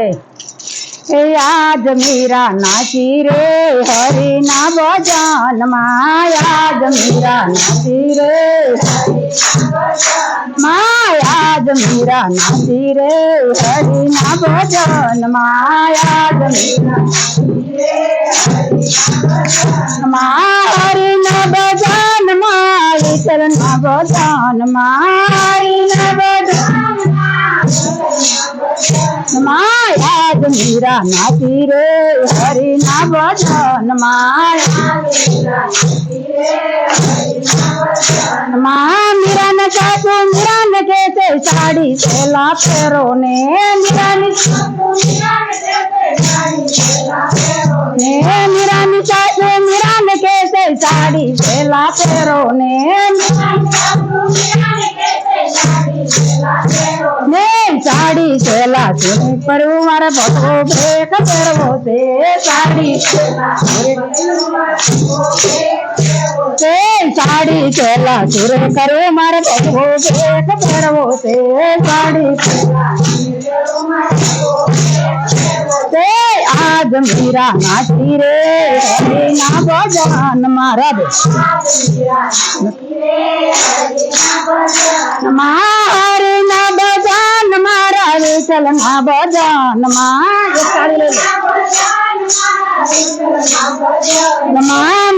યાદ મીરા નાચી રે, હરિના ભજન યાદ મીરા નાચી રે યાદ મીરા નાચી રે, હરિના ભજન યાદ મીરા मीरा ना तीरे हरि ना बदन माँ मीरा न चाकू मीरा न कैसे साड़ी सेला फेरो ने मीरा ने मीरा न चाकू मीरा न कैसे साड़ी सेला फेरो पर उमर भटो भेक तेर वो दे साड़ी ते साड़ी चला सुर कर उमर भटो भेक तेर वो दे साड़ी ते आज मेरा नाची रे ना बजान मारा दे। मारे ना बजान हरे चलना बजान मा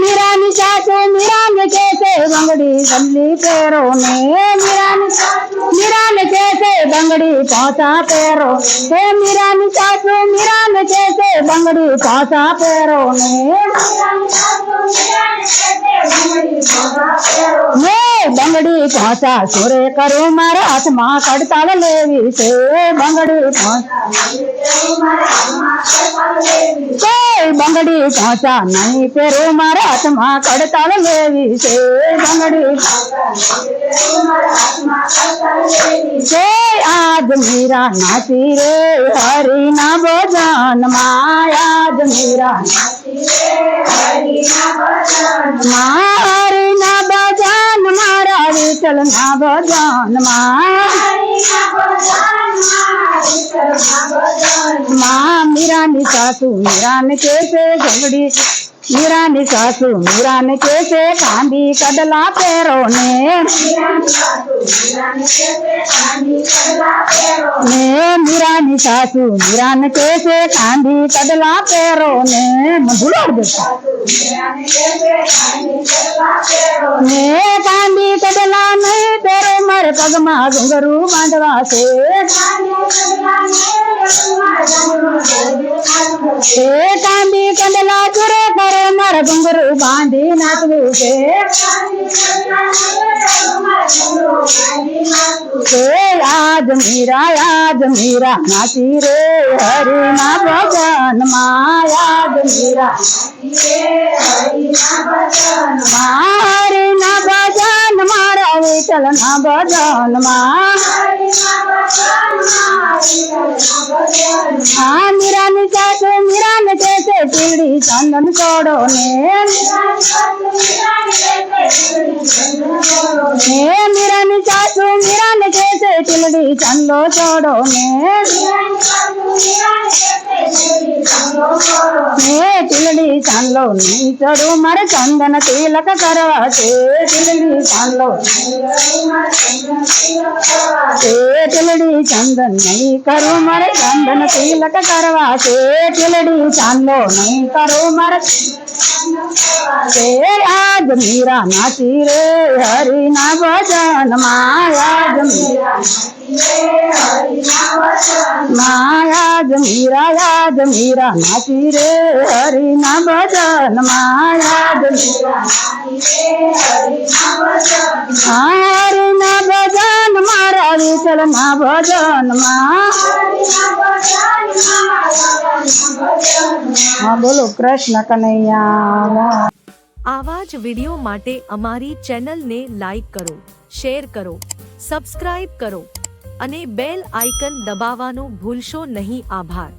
मीरा निशा से मीरा ने कैसे बंगड़ी गली पैरों ने मीरा निशा ને મીરા ની મીરા ને કે છે બંગડી પાછા પહેરો. હે મીરાની સાસુ મીરા ને કે છે બંગડી પાછા પહેરો. ને બંગડી પાછા સુરે કરું મારા હાથમાં કડતાલ લેવી છે. બંગડી તે બંગડી પાછા નહીં પહેરું મારા હાથમાં કડતાલ લેવી છે. બંગડી છે આજ મીરા નાચી રે હરી ના ભજન માં આજ મીરા માં હરી ના ભજન મારા વિઠલ ના ભજન निरानी सासू निरान कैसे झगड़ी निरानी सासू निरान कैसे कांदी कदला पैरोने? निरानी सासू निरान कैसे कांदी कदला पैरोने? ने कांदी कदला नहीं, तेरे मर पगमा घुंगरू बांधवा से। એ કાંદી કંડલા ચુરે કરે મારે ઘુંઘરું બાંધી નાખવું છે આજ મીરા આજ મીરા નાચી રે હરી ના ભજનમાં આજ મીરા માં હરી ના ભજન મારા વિઠલ ના ભજનમાં હા, મીરાની સાસુ મીરાને કે છે પીળી ચંદન છોડો ને. હે, મીરાની સાસુ મીરાને કે છે ટીલડી ચંદો છોડો ને. నేటిలని తాన్లో నించడు మర చందన తీలక కరవాటిలని తాన్లో చేటిలడి చందన్ నై కరు మర చందన తీలక కరవా చేటిలడి చాన్లో నై కరు మర యాద్ మీరా నా తీరే హరి నా భజన మాయాద్ మీరా નાચી રે હરી ના ભજન માયાજ માયાજ મીરા યાદ મીરા નાચી રે હરી ના ભજન માયાજ હરી ના ભજન મારા વિઠલ ના ભજન માં હા બોલો કૃષ્ણ કનૈયા આવા જ વિડિયો માટે અમારી ચેનલને લાઈક કરો શેર કરો સબસ્ક્રાઇબ કરો અને બેલ આઇકન દબાવવાનું ભૂલશો નહીં. આભાર.